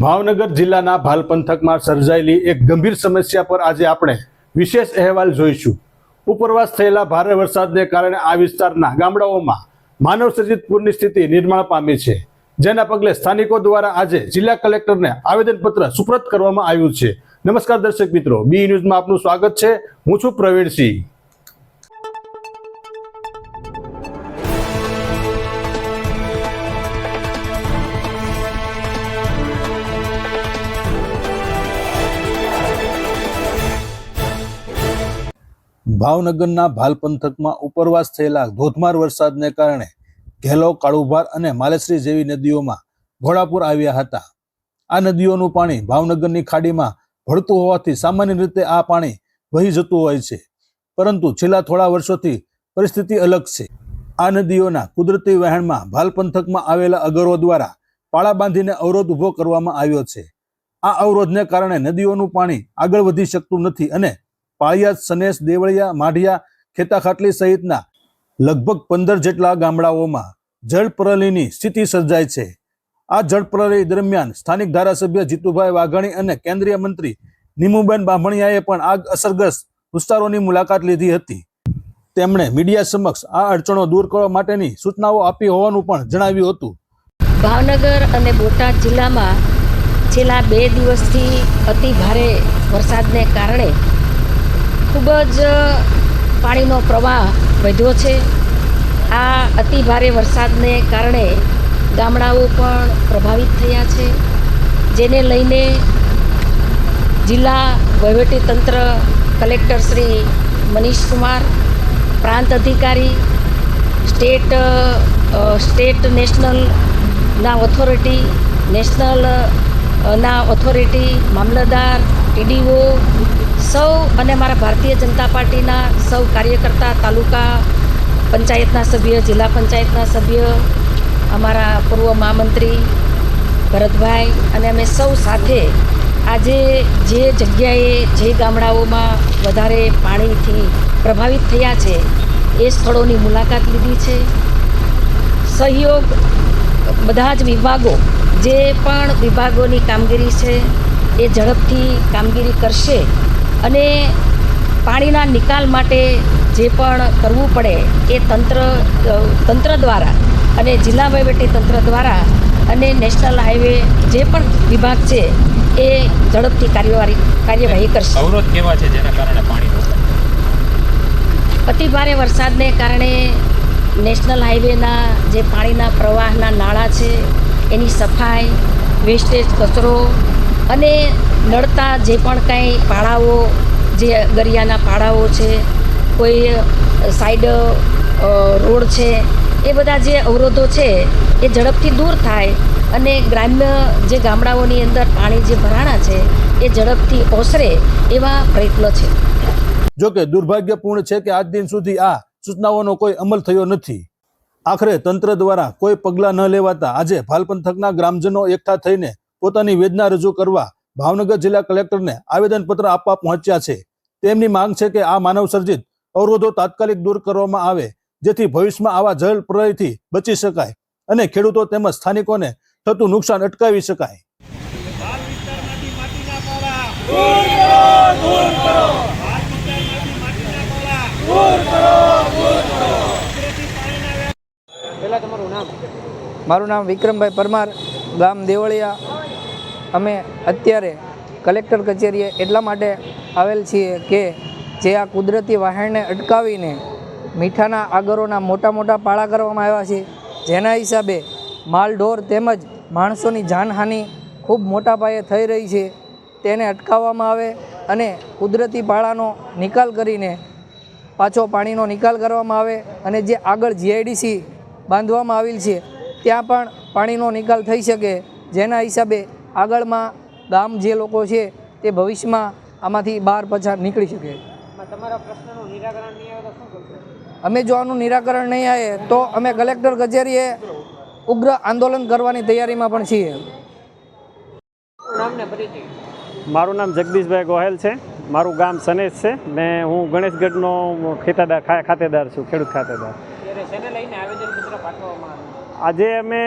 ભાવનગર જિલ્લાના ભાલ પંથકમાં સર્જાયેલી એક ગંભીર સમસ્યા પર આજે આપણે વિશેષ અહેવાલ જોઈશું. ઉપરવાસ થયેલા ભારે વરસાદને કારણે આ વિસ્તારના ગામડાઓમાં માનવ સર્જિત પૂરની સ્થિતિ નિર્માણ પામી છે. જેના પગલે સ્થાનિકો દ્વારા આજે જિલ્લા કલેક્ટરને આવેદનપત્ર સુપ્રત કરવામાં આવ્યું છે. નમસ્કાર દર્શક મિત્રો, બી ન્યૂઝમાં આપનું સ્વાગત છે. હું છું પ્રવીણસિંહ. ભાવનગરના ભાલ પંથકમાં ઉપરવાસ થયેલા ધોધમાર વરસાદને કારણે ઘેલો કાળુભાર અને માલેશ્રી જેવી નદીઓમાં ઘોડાપુર આવ્યા હતા. આ નદીઓનું પાણી ભાવનગરની ખાડીમાં ભળતું હોવાથી સામાન્ય રીતે આ પાણી વહી જતું હોય છે, પરંતુ છેલ્લા થોડા વર્ષોથી પરિસ્થિતિ અલગ છે. આ નદીઓના કુદરતી વહેણમાં ભાલ પંથકમાં આવેલા અગરો દ્વારા પાળા બાંધીને અવરોધ ઊભો કરવામાં આવ્યો છે. આ અવરોધને કારણે નદીઓનું પાણી આગળ વધી શકતું નથી અને પાળિયાદ સનેસ, દેવળિયા, માઢિયા ખેતાખાટલી સહિતના લગભગ પંદર જેટલા ગામડાઓમાં જળપ્રલયની સ્થિતિ સર્જાય છે. આ જળપ્રલય દરમિયાન સ્થાનિક ધારાસભ્ય જીતુભાઈ વાઘાણી અને કેન્દ્રીય મંત્રી નીમુબેન બામણિયાએ પણ આગ અસરગ્રસ્ત વિસ્તારોની મુલાકાત લીધી હતી. તેમણે મીડિયા સમક્ષ આ અડચણો દૂર કરવા માટેની સૂચનાઓ આપી હોવાનું પણ જણાવ્યું હતું. ભાવનગર અને બોટાદ જિલ્લામાં છેલ્લા બે દિવસથી અતિ ભારે વરસાદને કારણે ખૂબ જ પાણીનો પ્રવાહ વધ્યો છે. આ અતિ ભારે વરસાદને કારણે ગામડાઓ પણ પ્રભાવિત થયા છે. જેને લઈને જિલ્લા વહીવટીતંત્ર કલેક્ટર શ્રી મનીષ કુમાર, પ્રાંત અધિકારી, સ્ટેટ સ્ટેટ નેશનલના ઓથોરિટી, નેશનલ ના ઓથોરિટી, મામલતદાર, ટીડીઓ સૌ અને મારા ભારતીય જનતા પાર્ટીના સૌ કાર્યકર્તા, તાલુકા પંચાયતના સભ્ય, જિલ્લા પંચાયતના સભ્ય, અમારા પૂર્વ મહામંત્રી ભરતભાઈ અને અમે સૌ સાથે આજે જે જગ્યાએ, જે ગામડાઓમાં વધારે પાણીથી પ્રભાવિત થયા છે, એ સ્થળોની મુલાકાત લીધી છે. સહયોગ બધા જ વિભાગો, જે પણ વિભાગોની કામગીરી છે, એ ઝડપથી કામગીરી કરશે. અને પાણીના નિકાલ માટે જે પણ કરવું પડે એ તંત્ર તંત્ર દ્વારા અને જિલ્લા વહીવટી તંત્ર દ્વારા અને નેશનલ હાઈવે જે પણ વિભાગ છે એ ઝડપથી કાર્યવાહી કાર્યવાહી કરશે. અવરોધ કેવા છે જેના કારણે પાણી અતિ ભારે વરસાદને કારણે નેશનલ હાઈવેના જે પાણીના પ્રવાહના નાળા છે એની સફાઈ વેસ્ટેજ કચરો અને નડતા જે પણ કાંઈ પાળાઓ, જે ગરિયાના પાળાઓ છે, કોઈ સાઈડ રોડ છે, એ બધા જે અવરોધો છે, એ ઝડપથી દૂર થાય અને ગ્રામ્ય જે ગામડાઓની અંદર પાણી જે ભરાણા છે, એ ઝડપથી ઓસરે એવા પ્રયત્નો છે. જો કે દુર્ભાગ્યપૂર્ણ છે કે આજ દિન સુધી આ સૂચનાઓનો કોઈ અમલ થયો નથી. આખરે તંત્ર દ્વારા કોઈ પગલાં ન લેવાતા આજે ભાલ પંથકના ગ્રામજનો એકઠા થઈને પોતાની વેદના રજૂ કરવા ભાવનગર જિલ્લા કલેક્ટરને આવેદનપત્ર આપવા પહોંચ્યા છે. તેમની માંગ છે કે આ માનવ સર્જિત અવરોધો તાત્કાલિક દૂર કરવામાં આવે જેથી ભવિષ્યમાં આવા જળ પ્રલયથી બચી શકાય અને ખેડૂતો તેમજ સ્થાનિકોને થતું નુકસાન અટકાવી શકાય. મારું નામ વિક્રમભાઈ પરમાર ગામ દેવળિયા. અમે અત્યારે કલેક્ટર કચેરીએ એટલા માટે આવેલ છીએ કે જે આ કુદરતી વહાણને અટકાવીને મીઠાના આગરોના મોટા મોટા પાળા કરવામાં આવ્યા છે. જેના હિસાબે માલઢોર તેમજ માણસોની જાનહાનિ ખૂબ મોટા પાયે થઈ રહી છે. તેને અટકાવવામાં આવે અને કુદરતી પાળાનો નિકાલ કરીને પાછો પાણીનો નિકાલ કરવામાં આવે અને જે આગળ જીઆઈડીસી બાંધવામાં આવેલ છે, ત્યાં પણ પાણીનો નિકાલ થઈ શકે. જેના હિસાબે આગળમાં ગામ જે લોકો છે તે ભવિષ્યમાં આમાંથી બહાર પછાર નીકળી શકે. અમે જો આનું નિરાકરણ નહીં આવે તો અમે કલેક્ટર કચેરીએ ઉગ્ર આંદોલન કરવાની તૈયારીમાં પણ છીએ. મારું નામ જગદીશભાઈ ગોહેલ છે. મારું ગામ સનેશ છે. ને હું ગણેશગઢનો ખેતાદાર ખાતેદાર છું ખેડૂત ખાતેદાર. આજે અમે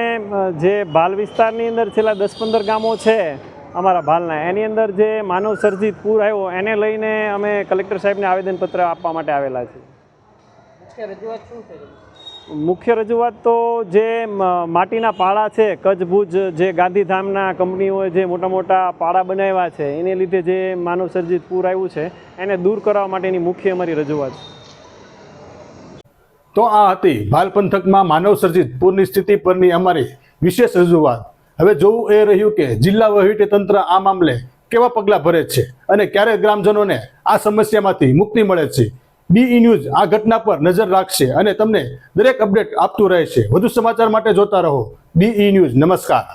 જે ભાલ વિસ્તારની અંદર છેલ્લા દસ પંદર ગામો છે અમારા ભાલના એની અંદર જે માનવ સર્જિત પૂર આવ્યો એને લઈને અમે કલેક્ટર સાહેબને આવેદનપત્ર આપવા માટે આવેલા છીએ. મુખ્ય રજૂઆત તો જે માટીના પાળા છે કચ્છ ભુજ જે ગાંધીધામના કંપનીઓએ જે મોટા મોટા પાળા બનાવ્યા છે એને લીધે જે માનવ સર્જિત પૂર આવ્યું છે એને દૂર કરવા માટેની મુખ્ય અમારી રજૂઆત છે. તો આ હતી ભાલ પંથકમાં માનવ સર્જિત પૂરની સ્થિતિ પરની અમારી વિશેષ રજૂઆત. હવે જોવું એ રહ્યું કે જિલ્લા વહીવટી તંત્ર આ મામલે કેવા પગલાં ભરે છે અને ક્યારે ગ્રામજનોને આ સમસ્યામાંથી મુક્તિ મળે છે. બીઈ ન્યૂઝ આ ઘટના પર નજર રાખશે અને તમને દરેક અપડેટ આપતું રહેશે. વધુ સમાચાર માટે જોતા રહો બીઈ ન્યૂઝ. નમસ્કાર.